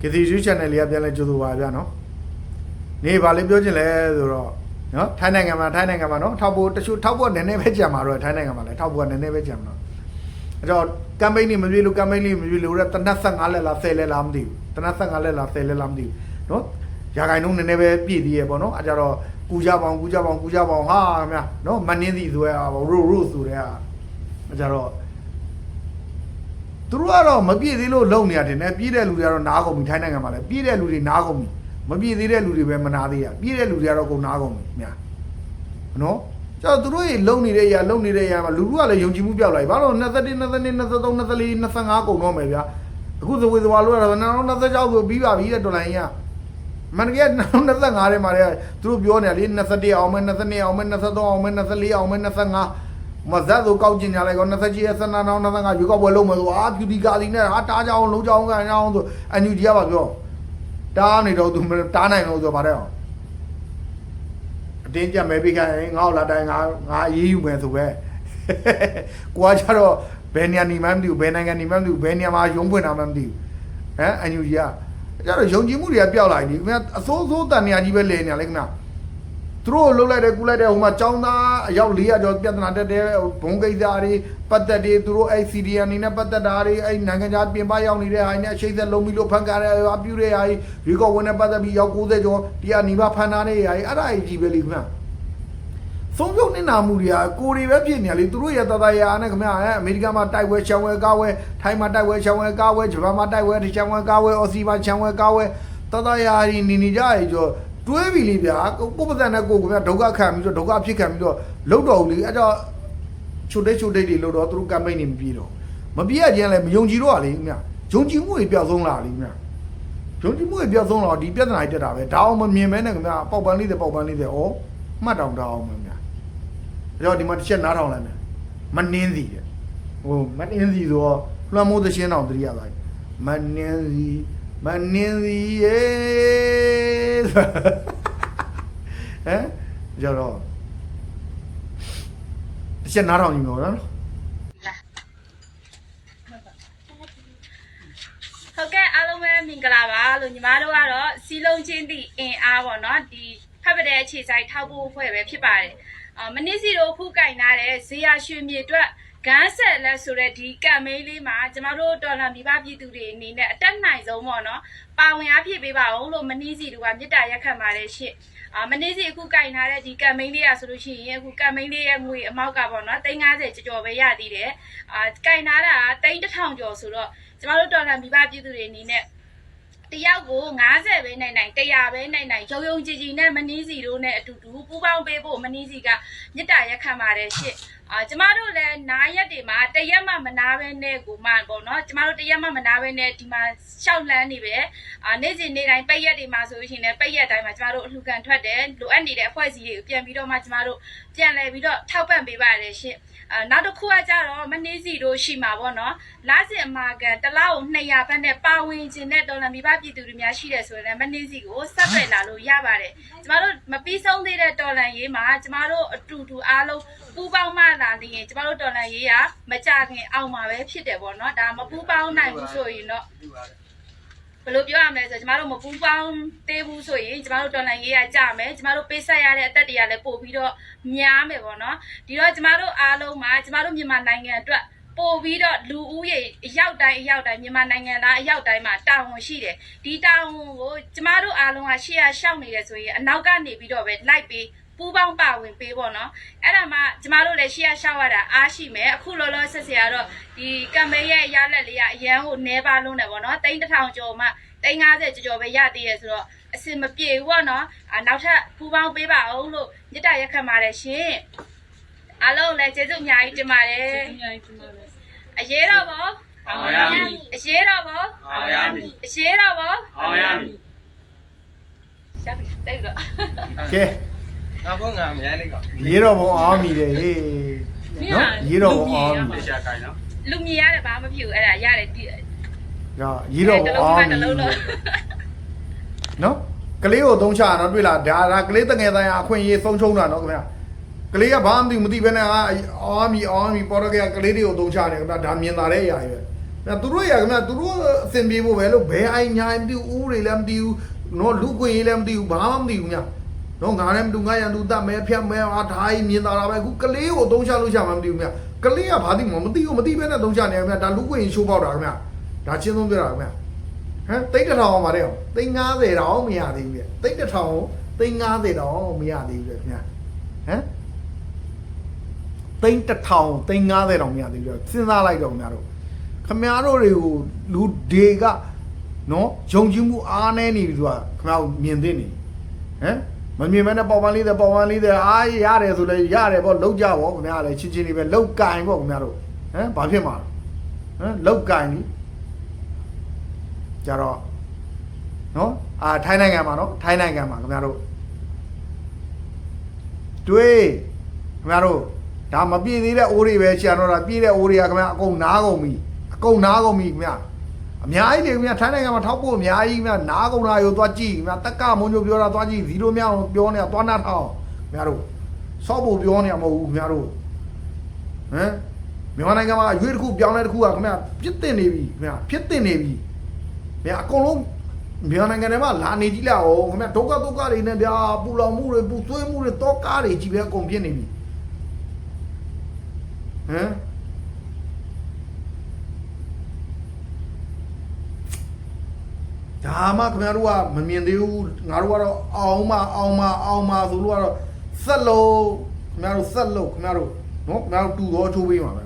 KTV channel လေးကပြန်လဲကြိုဆိုပါဗျာနော်နေပါလေပြောချင်လဲဆိုတော့နော်ထိုင်းနိုင်ငံမှာထိုင်းနိုင်ငံမှာနော်ထောက်ဖို့တချို့ထောက်ဖို့နည်းနည်းပဲကြံပါတော့ထိုင်းနိုင်ငံမှာလည်းထောက်ဖို့ကနည်းနည်းပဲကြံမှာနော်အဲ့တော့ကမ်ပိန်းနေမပြေလို့ကမ်ပိန်းလေးမပြေလို့တဲ့တနတ်15လက်လား10လက်လားမသိဘူးတနတ်15လက်လား10လက်လားမသိဘူးနော်ရာဂိုင်နှုန်းနည်းနည်းပဲပြည့်သေးရဲ့ပေါ့နော်အဲ့ကြတော့ကူကြပေါင်းကူကြပေါင်းကူကြပေါင်းဟာခင်ဗျာနော်မနှင်းစီဆိုရဲဟာရိုရိုဆိုရဲဟာအဲ့ကြတော့ သူတို့ကတော့မပြည့်သေးလို့လုံနေရတယ်နဲ့ပြည့်တဲ့လူတွေကတော့နားကုန်ပြီထိုင်းနိုင်ငံမှာလည်းပြည့်တဲ့လူတွေနားကုန်ပြီမပြည့်သေးတဲ့လူတွေပဲမနာသေးရပြည့်တဲ့လူတွေကတော့ကုန်နားကုန်ပြီများနော်ကျတော့သူတို့ရေလုံနေတဲ့ຢာလုံနေတဲ့ຢာမှာလူလူကလည်းယုံကြည်မှုပြောက်လာပြီဘာလို့21 22 23 24 25ကုန်တော့မယ်ဗျာအခုသဝေသဝါလို့ရတော့2026ဆိုပြီးပါပြီတဲ့ဒေါ်လာကြီးကမန်ကဲ25ထဲမှာလေသူတို့ပြောနေတယ်လေ21အောင်မယ်22အောင်မယ်23အောင်မယ်24အောင်မယ်25 မဇတ်ဆိုကောက်ကျင်ကြလိုက်ကော27ရက်စနနောင်း25ရွေးကောက်ပွဲလုံးမယ်ဆိုအာဖြူဒီကာလီနဲ့ဟာတားကြအောင်လုံးကြအောင်ကန်ကြအောင်ဆိုအန်ယူဂျီကပါပြောတားနေတော့သူတားနိုင်လို့ဆိုပါတယ်အောင်အတင်းကြမဲ့ပြီးခိုင်းငါ့ကိုလာတိုင်းငါငါအေးယူမယ်ဆိုပဲကိုကကြတော့ဘယ်နေရာနေမှမသိဘူးဘယ်နိုင်ငံနေမှမသိဘူးဘယ်နေရာမှာရုံးဖွင့်တာမှမသိဘူးဟမ်အန်ယူဂျီကကြတော့ယုံကြည်မှုတွေကပျောက်လာပြီခင်ဗျအစိုးစိုးတန်နေရာကြီးပဲလဲနေရလေခင်ဗျ သူတို့လှုပ်လိုက်တယ်ကူလိုက်တယ်ဟိုမှာចောင်းသားအယောက်400ကျော်ပြဿနာတက်တယ်ဘုံကိစ္စတွေပတ်သက်တွေသူတို့အဲ့ CDN အနေနဲ့ပတ်သက်တာတွေအဲ့နိုင်ငံခြားပြင်ပရောက်နေတဲ့ဟာတွေနဲ့အရှိသက်လုံးပြီးလို့ဖန်ကားတဲ့အပြူတဲ့ဟာတွေရေကောဝင်နဲ့ပတ်သက်ပြီးရောက်90ကျော်တရားနီးပါးဖန်ထားတဲ့ဟာတွေအဲ့ဒါအကြီးပဲလေခင်ဗျဆုံးဖြုံနေတာမှုတွေကကိုရီပဲဖြစ်နေရလေသူတို့ရတတရာနဲ့ခင်ဗျအဲအမေရိကန်မှာတိုက်ဝဲချံဝဲကားဝဲထိုင်းမှာတိုက်ဝဲချံဝဲကားဝဲဂျပန်မှာတိုက်ဝဲချံဝဲကားဝဲအော်စီမှာချံဝဲကားဝဲတတရာကြီးနေနေကြရကျော် တွေးပြီလေဗျာကိုကိုပစံနဲ့ကိုကဗျာဒုက္ခခံပြီးတော့ဒုက္ခဖြစ်ခံပြီးတော့လှုပ်တော်ဘူးလေအဲ့တော့ချိုတိတ်ချိုတိတ်တွေလှုပ်တော့သူတို့ကမ်ပိန်းတွေမပြေတော့မပြေရခြင်းလည်းမယုံကြည်တော့ပါလေခင်ဗျာယုံကြည်မှုတွေပျောက်ဆုံးလာလေခင်ဗျာယုံကြည်မှုတွေပျောက်ဆုံးလာတော့ဒီပြဿနာတွေတက်တာပဲဒါအောင်မမြင်မဲနဲ့ခင်ဗျာပေါက်ပန်းလေးတွေပေါက်ပန်းလေးတွေဩမှတ်တောင်တောင်းအောင်ခင်ဗျာအဲ့တော့ဒီမှာတစ်ချက်နားထောင်လိုက်မယ်မနှင်းစီတဲ့ဟိုမနှင်းစီဆိုတော့လွှမ်းမိုးသရှင်တော်တရိယာပါမနှင်းစီမနှင်းစီရေ ဟမ်ကြတော့တစ်ချက်နားထောင်ကြည့်မယ်နော်ဟုတ်ကဲ့အားလုံးပဲမင်္ဂလာပါလို့ညီမတို့ကတော့စီလုံးချင်းသည့်အင်အားပေါ့နော်ဒီဖက်ပတဲ့အခြေဆိုင်ထောက်ဖို့အဖွဲ့ပဲဖြစ်ပါတယ်အာမနစ်စီတို့ခုကင်ထားတဲ့ဇေယျရွှေမြေအတွက် ဂန်းဆက်လက်ဆိုတဲ့ဒီကမ်မိန်းလေးမှာကျမတို့တော်လာမိဘပြည်သူတွေအနေနဲ့အတက်နိုင်ဆုံးပေါ့နော်ပါဝင်အားဖြည့်ပေးပါအောင်လို့မနစ်စီတို့ကမေတ္တာရက်ခံပါတယ်ရှင့်အာမနစ်စီအခုကင်ထားတဲ့ဒီကမ်မိန်းလေးอ่ะဆိုလို့ရှိရင်အခုကမ်မိန်းလေးရဲ့ငွေအမောက်ကပေါ့နော်350ကျော်ကျော်ပဲရသေးတယ်အာကင်ထားတာ3000ကျော်ဆိုတော့ကျမတို့တော်လှန်မိဘပြည်သူတွေအနေနဲ့ တယောက်ကို90ပဲနိုင်နိုင်100ပဲနိုင်နိုင်ရုံရုံကြည်ကြည်နဲ့မနီးစီတို့နဲ့အတူတူပူးပေါင်းပေးဖို့မနီးစီကမေတ္တာရက်ခံပါတယ်ရှင့်အာကျမတို့လည်းနားရက်တွေမှာတရက်မှမနာပဲနဲ့ကိုမှပေါ့နော်ကျမတို့တရက်မှမနာပဲနဲ့ဒီမှာရှောက်လန်းနေပဲအာနေ့စဉ်နေ့တိုင်းပိတ်ရက်တွေမှာဆိုလို့ရှိရင်လည်းပိတ်ရက်တိုင်းမှာကျမတို့အလှူခံထွက်တယ်လိုအပ်နေတဲ့အဖွဲ့အစည်းတွေကိုပြန်ပြီးတော့မှကျမတို့ပြန်လည်ပြီးတော့ထောက်ပံ့ပေးပါတယ်ရှင့်အာနောက်တစ်ခုကကြတော့မနီးစီတို့ရှိမှာပေါ့နော်လာစဉ်အမာကန်တစ်လောက်ကို200ဘတ်နဲ့ပါဝင်ခြင်းနဲ့ဒေါ်လာမိဘပြည်သူတွေများရှိတယ်ဆိုရင်လည်းမနှင်းစီကိုဆက်သွယ်လာလို့ရပါတယ်ကျမတို့မပြီးဆုံးသေးတဲ့ဒေါ်လာရေးမှာကျမတို့အတူတူအားလုံးပူးပေါင်းမှလာနေရင်ကျမတို့ဒေါ်လာရေးကမကြခင်အောင်မှာပဲဖြစ်တယ်ပေါ့နော်ဒါမပူးပေါင်းနိုင်ဘူးဆိုရင်တော့ဘယ်လိုပြောရမလဲဆိုတော့ကျမတို့မပူးပေါင်းသေးဘူးဆိုရင်ကျမတို့ဒေါ်လာရေးကကြမယ်ကျမတို့ပေးဆက်ရတဲ့အသက်တွေကလည်းပို့ပြီးတော့များမယ်ပေါ့နော်ဒီတော့ကျမတို့အားလုံးမှာကျမတို့မြန်မာနိုင်ငံအတွက် ပို့ပြီးတော့လူဦးရေအရောက်တိုင်းအရောက်တိုင်းမြန်မာနိုင်ငံသားအရောက်တိုင်းမှာတာဝန်ရှိတယ်ဒီတာဝန်ကိုကျမတို့အားလုံးကရှေ့ရရှောက်နေတယ်ဆိုရင်အနောက်ကနေပြီးတော့ပဲလိုက်ပြီးပူပေါင်းပါဝင်ပေးပေါ့နော်အဲ့ဒါမှကျမတို့လည်းရှေ့ရရှောက်ရတာအားရှိမယ်အခုလောလောဆက်ဆက်ရတော့ဒီကမ်ပိန်းရဲ့ရလက်လေးကအရန်ကိုနဲပါလုံးတယ်ပေါ့နော်တိန်းတစ်ထောင်ကျော်မှတိန်း90ကျော်ကျော်ပဲရသေးရဆိုတော့အစင်မပြေဘူးပေါ့နော်အာနောက်ထပ်ပူပေါင်းပေးပါအောင်လို့မြစ်တာရက်ခတ်ပါတယ်ရှင် အားလုံးလည်းကျေးဇူးအများကြီးတင်ပါတယ်အရေးတော့ဗောအောင်ရမည်အရေးတော့ဗောအောင်ရမည်အရေးတော့ဗောအောင်ရမည်ရှာပြီတိတ်တော့ကဲငါဘောငါအများလေးကရေတော့ဘုံအောင်ပြီလေဟေးနော်ရေတော့ဘုံအောင်ပြီတေချာကိုင်းနော်လူမြင်ရတယ်ဘာမှမဖြစ်ဘူးအဲ့ဒါရတယ်ဒီဒါရေတော့ဘုံအောင်ပြီတစ်လုံးတော့နော်ကလေးကိုသုံးချတာနော်တွေ့လားဒါဒါကလေးတငယ်တိုင်းအခွင့်အရေးဆုံးရှုံးတာနော်ခင်ဗျာ ကလေးကဘာမှမသိမသိဘဲနဲ့အာအောင်ပြီအောင်ပြီပေါ်တော့ကကလေးတွေကိုသုံးချတယ်ခင်ဗျာဒါမြင်လာတဲ့အရာကြီးပဲဒါသူတို့ရခင်ဗျာသူတို့အဆင်ပြေဖို့ပဲလို့ဘယ်အိုင်ညာမသိဘူးဦးတွေလည်းမသိဘူးနော်လူကွင်ရေးလည်းမသိဘူးဘာမှမသိဘူးညာနော်ငါလည်းမတူငါရန်သူတတ်မဲဖြတ်မဲအားထားကြီးမြင်တာပဲအခုကလေးကိုအသုံးချလို့ချမှမသိဘူးမြကလေးကဘာသိမမသိဘူးမသိဘဲနဲ့သုံးချနေခင်ဗျာဒါလူကွင်ရေးရှိုးပေါက်တာခင်ဗျာဒါချင်းသုံးပြတာခင်ဗျာဟမ်တိတ်တထောင်အောင်ပါတယ်တိတ်90တောင်မရသေးဘူးပြတိတ်တထောင်တိတ်90တောင်မရသေးဘူးခင်ဗျာဟမ် တိတ်တထောင်တိတ်90တောင်မရသေးဘူးစဉ်းစားလိုက်တော့ခင်ဗျားတို့ခမရတို့တွေကိုလူတွေကနော်ယုံကြည်မှုအားနည်းနေပြီဆိုတာခမရတို့မြင်သိနေဟမ်မမြင်မဲနဲ့ပေါ်ပန်းလေးတဲ့ပေါ်ပန်းလေးတဲ့အားရတယ်ဆိုလဲရတယ်ပေါ့လောက်ကြပေါ့ခင်ဗျားလည်းချင်းချင်းလေးပဲလောက်ကင်ပေါ့ခင်ဗျားတို့ဟမ်ဘာဖြစ်မှာလဲဟမ်လောက်ကင်လीကြတော့နော်အာထိုင်းနိုင်ငံမှာနော်ထိုင်းနိုင်ငံမှာခင်ဗျားတို့တွေးခင်ဗျားတို့ ဒါမပြည့်သေးတဲ့အိုးတွေပဲရှာတော့တာပြည့်တဲ့အိုးတွေကခင်ဗျာအကုန်နားကုန်ပြီအကုန်နားကုန်ပြီခင်ဗျအများကြီးတွေခင်ဗျထိုင်းနိုင်ငံမှာထောက်ဖို့အများကြီးခင်ဗျနားကုန်တာရောသွားကြည့်ခင်ဗျတက်ကမုံညိုပြောတာသွားကြည့်ဇီရိုမြောင်ပြောနေတာသွားနာထောင်ခင်ဗျတို့စော့ဖို့ပြောနေတာမဟုတ်ဘူးခင်ဗျတို့ဟမ်မြန်မာနိုင်ငံမှာအရွေးတစ်ခုပြောင်းလဲတစ်ခုကခင်ဗျပြစ်တင်နေပြီခင်ဗျဖြစ်တင်နေပြီခင်ဗျအကုန်လုံးမြန်မာနိုင်ငံထဲမှာလာနေကြည့်လာအောင်ခင်ဗျဒုက္ခဒုက္ခတွေနဲ့ဗျာပူလောင်မှုတွေပူဆွေးမှုတွေတောကားတွေကြီးပဲအကုန်ဖြစ်နေပြီ ဟမ်ဒါမှခင်ဗျားတို့ကမမြင်သေးဘူးငါတို့ကတော့အောင်မအောင်မအောင်မဆိုလို့ကတော့ဆက်လို့ခင်ဗျားတို့ဆက်လို့ခင်ဗျားတို့နော်ခင်ဗျားတို့တူတော်ချိုးပေးမှာပဲ